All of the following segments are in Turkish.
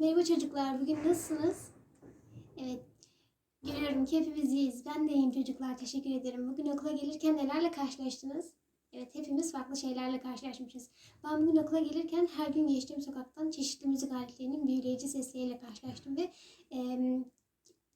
Merhaba çocuklar, bugün nasılsınız? Evet, görüyorum ki hepimiz iyiyiz. Ben de iyiyim çocuklar, teşekkür ederim. Bugün okula gelirken nelerle karşılaştınız? Evet, hepimiz farklı şeylerle karşılaşmışız. Ben bugün okula gelirken her gün geçtiğim sokaktan çeşitli müzik aletlerinin büyüleyici sesleriyle karşılaştım ve em,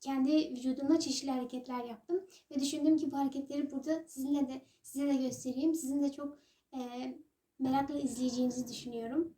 kendi vücudumda çeşitli hareketler yaptım. Ve düşündüm ki bu hareketleri burada sizinle de size de göstereyim. Sizin de çok e, merakla izleyeceğinizi düşünüyorum.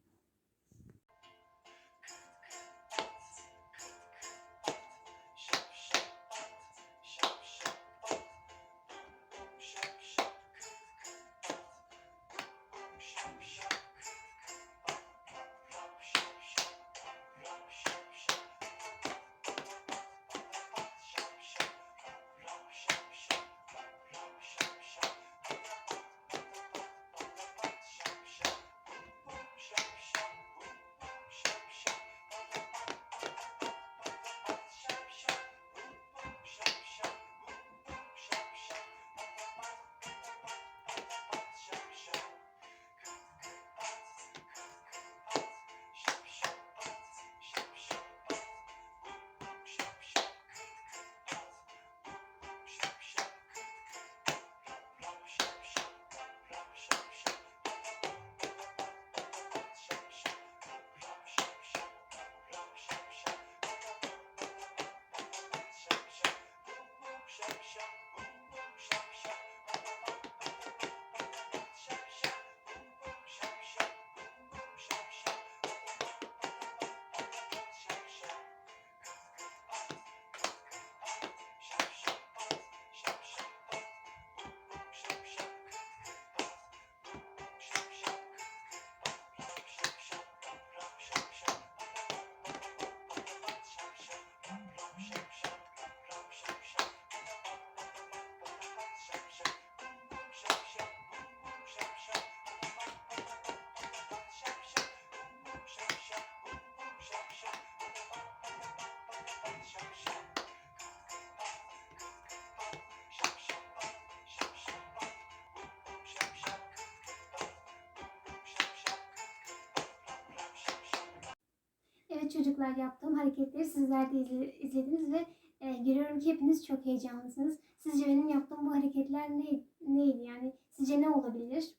Evet çocuklar yaptığım hareketleri sizler de izle- izlediniz ve e, görüyorum ki hepiniz çok heyecanlısınız. Sizce benim yaptığım bu hareketler ne, neydi yani? Sizce ne olabilir?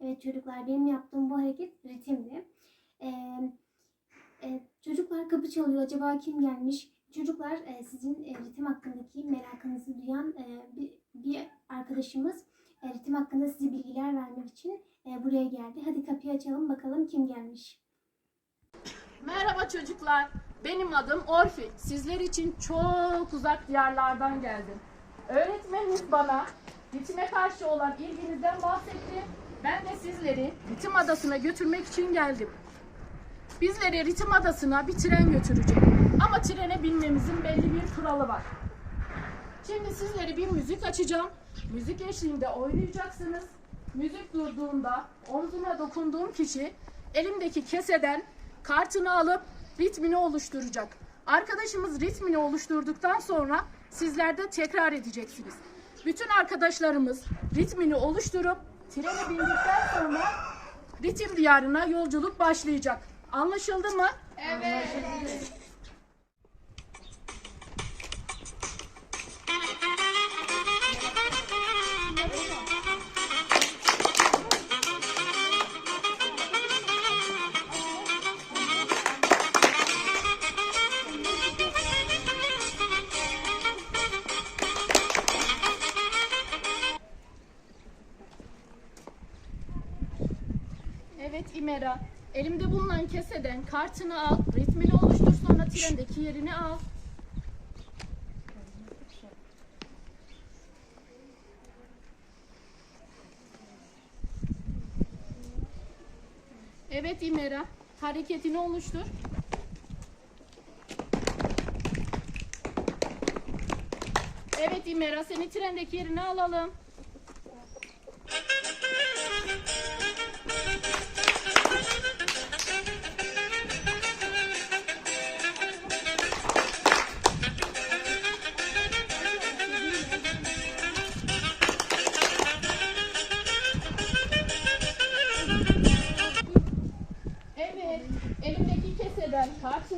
Evet çocuklar benim yaptığım bu hareket ritimdi. E, e, çocuklar kapı çalıyor. Acaba kim gelmiş? Çocuklar e, sizin e, ritim hakkındaki merakınızı duyan e, bir, bir arkadaşımız e, ritim hakkında size bilgiler vermek için e, buraya geldi. Hadi kapıyı açalım bakalım kim gelmiş. Merhaba çocuklar. Benim adım Orfi. Sizler için çok uzak diyarlardan geldim. Öğretmeniniz bana ritme karşı olan ilginizden bahsetti. Ben de sizleri ritim adasına götürmek için geldim. Bizleri ritim adasına bir tren götürecek. Ama trene binmemizin belli bir kuralı var. Şimdi sizlere bir müzik açacağım. Müzik eşliğinde oynayacaksınız. Müzik durduğunda omzuna dokunduğum kişi elimdeki keseden kartını alıp ritmini oluşturacak. Arkadaşımız ritmini oluşturduktan sonra sizler de tekrar edeceksiniz. Bütün arkadaşlarımız ritmini oluşturup trene bindikten sonra ritim diyarına yolculuk başlayacak. Anlaşıldı mı? Evet. Evet İmera. Elimde bulunan keseden kartını al, ritmini oluştur sonra trendeki yerini al. Evet İmera. Hareketini oluştur. Evet İmera seni trendeki yerine alalım.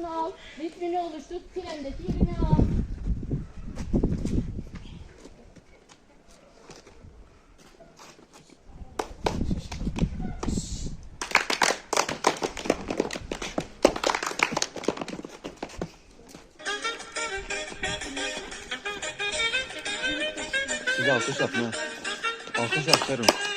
Kartını al, ritmini oluştur, trendeki yerini al. Size alkış yapma. Alkış yapıyorum. Evet,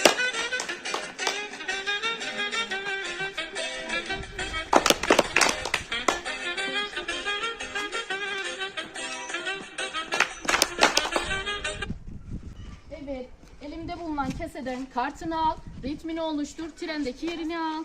keseden kartını al, ritmini oluştur, trendeki yerini al.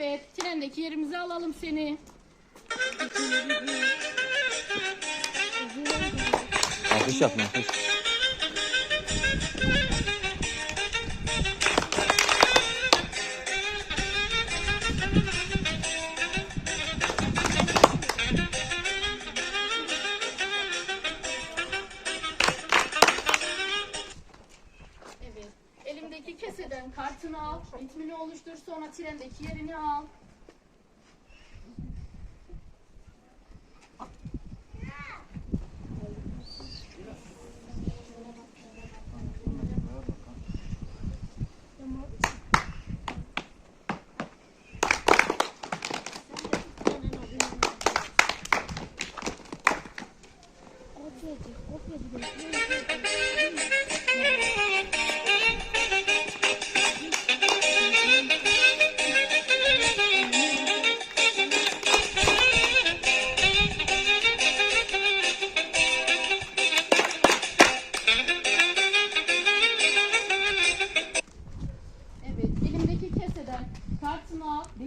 Evet, trendeki yerimize alalım seni. Alkış yapma alkış.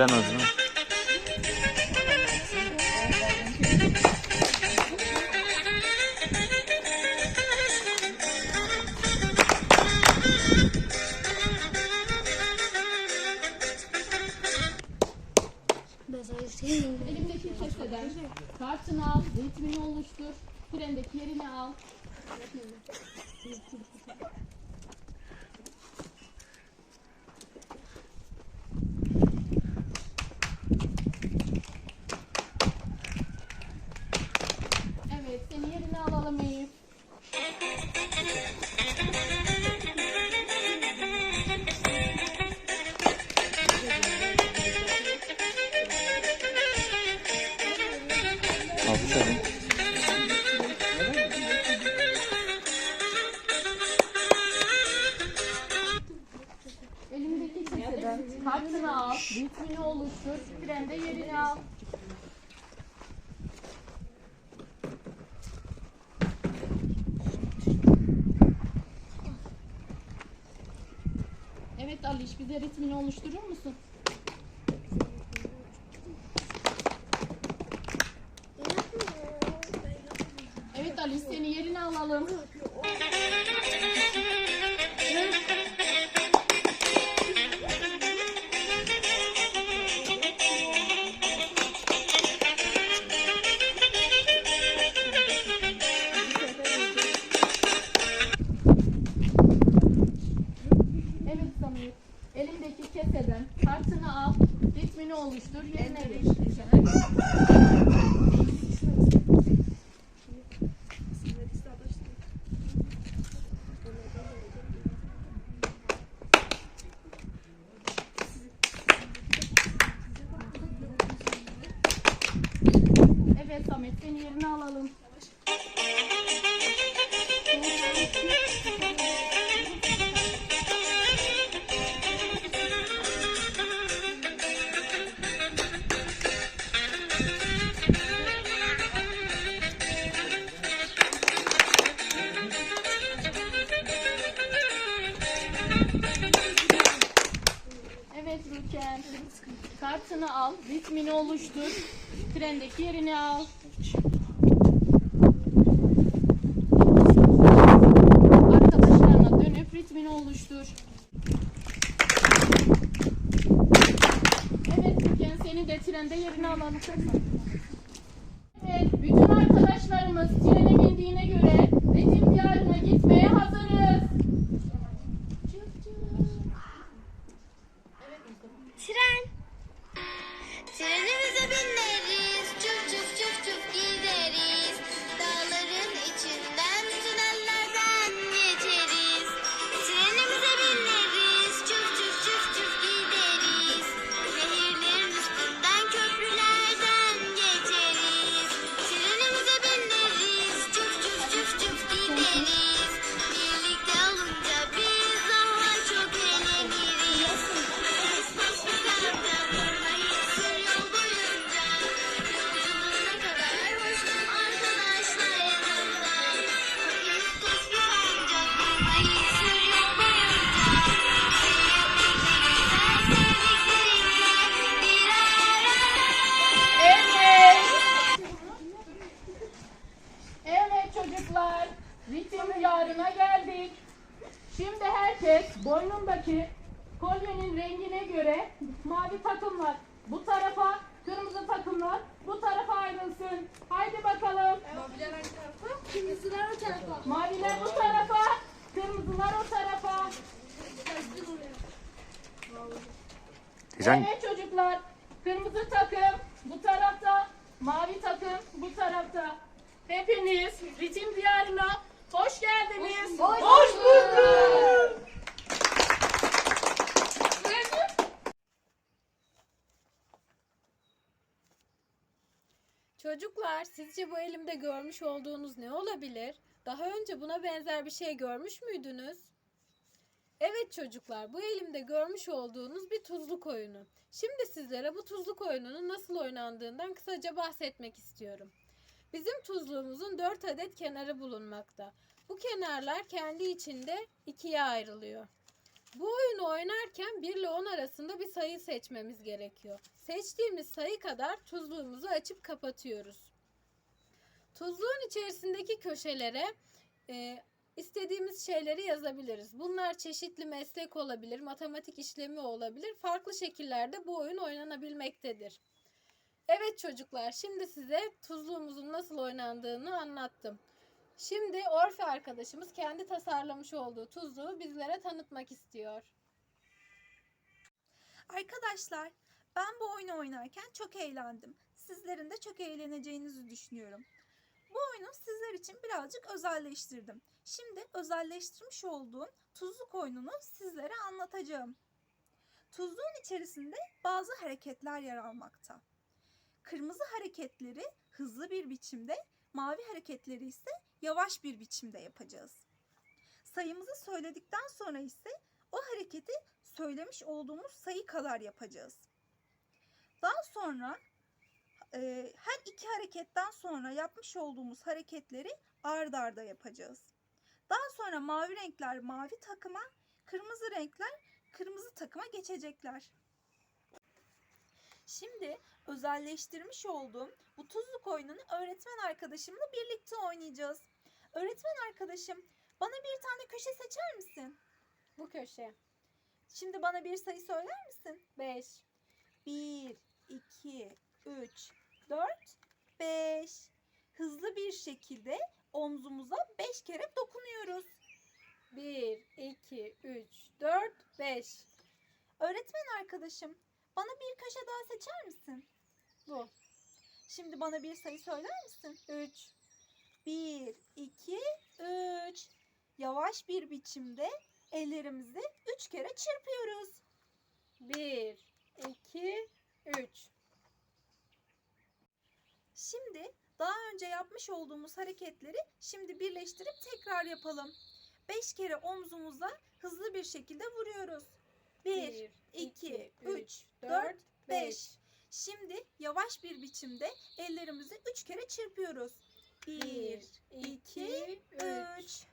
Fren hızını. Elimdeki keseden kartını al, ritmini oluştur, trendeki yerini al. Aliş, bize ritmini oluşturur musun? Evet Ali, seni yerine alalım. Yerine alalım. Evet Rüken. Kartını al, ritmini oluştur. Trendeki yerini al. Ritmini oluştur. Evet Rüken seni de trende yerine alalım. Rengine göre mavi takımlar bu tarafa, kırmızı takımlar bu tarafa ayrılsın. Haydi bakalım. Kırmızılar o tarafa. Maviler bu tarafa, kırmızılar o tarafa. Teyzen Evet çocuklar. Kırmızı takım bu tarafta, mavi takım bu tarafta. Hepiniz ritim diyarına hoş geldiniz. Hoş, bulduk. Çocuklar, sizce bu elimde görmüş olduğunuz ne olabilir? Daha önce buna benzer bir şey görmüş müydünüz? Evet çocuklar, bu elimde görmüş olduğunuz bir tuzluk oyunu. Şimdi sizlere bu tuzluk oyununun nasıl oynandığından kısaca bahsetmek istiyorum. Bizim tuzluğumuzun 4 adet kenarı bulunmakta. Bu kenarlar kendi içinde ikiye ayrılıyor. Bu oyunu oynarken 1 ile 10 arasında bir sayı seçmemiz gerekiyor. Seçtiğimiz sayı kadar tuzluğumuzu açıp kapatıyoruz. Tuzluğun içerisindeki köşelere e, istediğimiz şeyleri yazabiliriz. Bunlar çeşitli meslek olabilir, matematik işlemi olabilir. Farklı şekillerde bu oyun oynanabilmektedir. Evet çocuklar, şimdi size tuzluğumuzun nasıl oynandığını anlattım. Şimdi Orfe arkadaşımız kendi tasarlamış olduğu tuzluğu bizlere tanıtmak istiyor. Arkadaşlar, ben bu oyunu oynarken çok eğlendim. Sizlerin de çok eğleneceğinizi düşünüyorum. Bu oyunu sizler için birazcık özelleştirdim. Şimdi özelleştirmiş olduğum tuzluk oyununu sizlere anlatacağım. Tuzluğun içerisinde bazı hareketler yer almakta. Kırmızı hareketleri hızlı bir biçimde, mavi hareketleri ise yavaş bir biçimde yapacağız. Sayımızı söyledikten sonra ise o hareketi söylemiş olduğumuz sayı kadar yapacağız. Daha sonra e, her iki hareketten sonra yapmış olduğumuz hareketleri ard arda yapacağız. Daha sonra mavi renkler mavi takıma, kırmızı renkler kırmızı takıma geçecekler. Şimdi özelleştirmiş olduğum bu tuzluk oyununu öğretmen arkadaşımla birlikte oynayacağız. Öğretmen arkadaşım, bana bir tane köşe seçer misin? Bu köşe. Şimdi bana bir sayı söyler misin? 5. 1, 2, 3, 4, 5. Hızlı bir şekilde omzumuza 5 kere dokunuyoruz. 1, 2, 3, 4, 5. Öğretmen arkadaşım, bana bir köşe daha seçer misin? Bu. Şimdi bana bir sayı söyler misin? 3. 1, 2, 3. Yavaş bir biçimde ellerimizi 3 kere çırpıyoruz. 1, 2, 3. Şimdi daha önce yapmış olduğumuz hareketleri şimdi birleştirip tekrar yapalım. 5 kere omzumuza hızlı bir şekilde vuruyoruz. 1, 2, 3, 4, 5. Şimdi yavaş bir biçimde ellerimizi 3 kere çırpıyoruz. 1, 2, 3.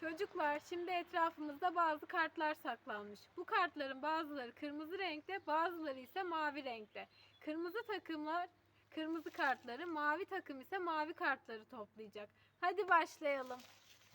Çocuklar şimdi etrafımızda bazı kartlar saklanmış. Bu kartların bazıları kırmızı renkte, bazıları ise mavi renkte. Kırmızı takımlar kırmızı kartları, mavi takım ise mavi kartları toplayacak. Hadi başlayalım.